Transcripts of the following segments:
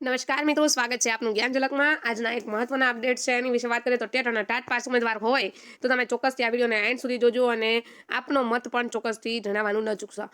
નમસ્કાર મિત્રો, સ્વાગત છે આપનું જ્ઞાન ઝલકમાં. આજના એક મહત્વના અપડેટ છે, એની વિશે વાત કરીએ તો ટેટ અને ટાટ પાસ ઉમેદવાર હોય તો તમે ચોક્કસથી આ વિડીયોને એન્ડ સુધી જોજો અને આપનો મત પણ ચોક્કસથી જણાવવાનું ન ચૂકશો.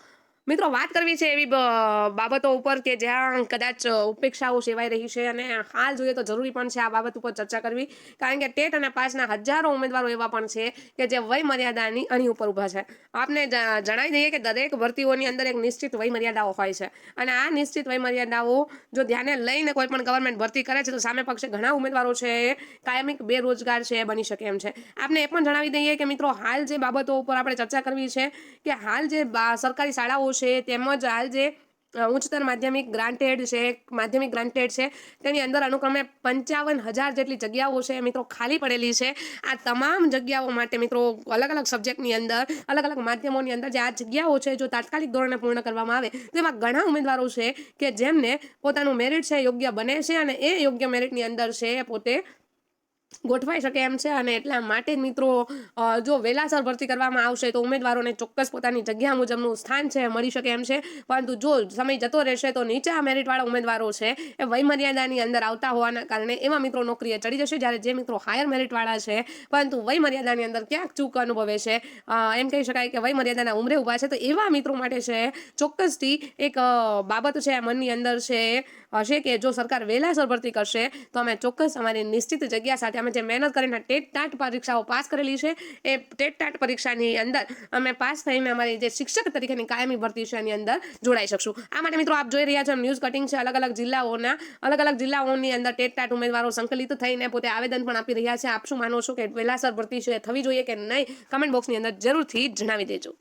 મિત્રો, વાત કરવી છે એવી બાબતો ઉપર કે જ્યાં કદાચ ઉપેક્ષાઓ સેવાઈ રહી છે અને હાલ જોઈએ તો જરૂરી પણ છે આ બાબત ઉપર ચર્ચા કરવી. કારણ કે ટેટ અને પાસના હજારો ઉમેદવારો એવા પણ છે કે જે વય મર્યાદાની અણી ઉપર ઊભા છે. આપને જણાવી દઈએ કે દરેક ભરતીઓની અંદર એક નિશ્ચિત વય મર્યાદાઓ હોય છે. અને આ નિશ્ચિત વય મર્યાદાઓ જો ધ્યાને લઈને કોઈ પણ ગવર્મેન્ટ ભરતી કરે છે તો સામે પક્ષે ઘણા ઉમેદવારો છે એ કાયમિક બેરોજગાર છે એ બની શકે એમ છે. આપને એ પણ જણાવી દઈએ કે મિત્રો, હાલ જે બાબતો ઉપર આપણે ચર્ચા કરવી છે કે હાલ જે સરકારી શાળાઓ છે, તેમજ હાલ જે ઉચ્ચતર માધ્યમિક ગ્રાન્ટેડ છે, માધ્યમિક ગ્રાન્ટેડ છે, તેની અંદર અનુક્રમે પંચાવન હજાર જેટલી જગ્યાઓ છે, મિત્રો, ખાલી પડેલી છે. આ તમામ જગ્યાઓ માટે, મિત્રો, અલગ અલગ સબ્જેક્ટની અંદર, અલગ અલગ માધ્યમોની અંદર જે આ જગ્યાઓ છે, જો તાત્કાલિક ધોરણે પૂર્ણ કરવામાં આવે તો એમાં ઘણા ઉમેદવારો છે કે જેમને પોતાનું મેરિટ છે યોગ્ય બને છે અને એ યોગ્ય મેરિટની અંદર છે પોતે ગોઠવાઈ શકે એમ છે અને એટલા માટે મિત્રો જો વેલાસર ભરતી કરવામાં આવશે તો ઉમેદવારોને ચોક્કસ પોતાની જગ્યા મુજબનું સ્થાન છે, મળી શકે એમ છે. પરંતુ જો સમય જતો રહેશે તો નીચા મેરિટવાળા ઉમેદવારો છે એ વયમર્યાદાની અંદર આવતા હોવાના કારણે એવા મિત્રો નોકરીએ ચડી જશે જ્યારે જે મિત્રો હાયર મેરિટવાળા છે, પરંતુ વયમર્યાદાની અંદર ક્યાંક ચૂક અનુભવે છે. એમ કહી શકાય કે વયમર્યાદાના ઉમરે ઊભા છે તો એવા મિત્રો માટે છે, ચોક્કસથી એક બાબત છે મનની અંદર છે હશે કે જો સરકાર વહેલાસર ભરતી કરશે, તો અમે ચોક્કસ અમારી નિશ્ચિત જગ્યા સાથે અમે જે મહેનત કરીને ટેટ ટાટ પરીક્ષાઓ પાસ કરેલી છે, એ ટેટ ટાટ પરીક્ષાની અંદર અમે પાસ થઈને અમારી જે શિક્ષક તરીકેની કાયમી ભરતી છે એની અંદર જોડાઈ શકશું. આ માટે મિત્રો આપ જોઈ રહ્યા છો ન્યૂઝ કટિંગ છે અલગ અલગ જિલ્લાઓના, અલગ અલગ જિલ્લાઓની અંદર ટેટ ટાટ ઉમેદવારો સંકલિત થઈને પોતે આવેદન પણ આપી રહ્યા છે. આપ શું માનો છો કે વહેલાસર ભરતી છે થવી જોઈએ કે નહીં? કમેન્ટ બોક્સની અંદર જરૂરથી જણાવી દેજો.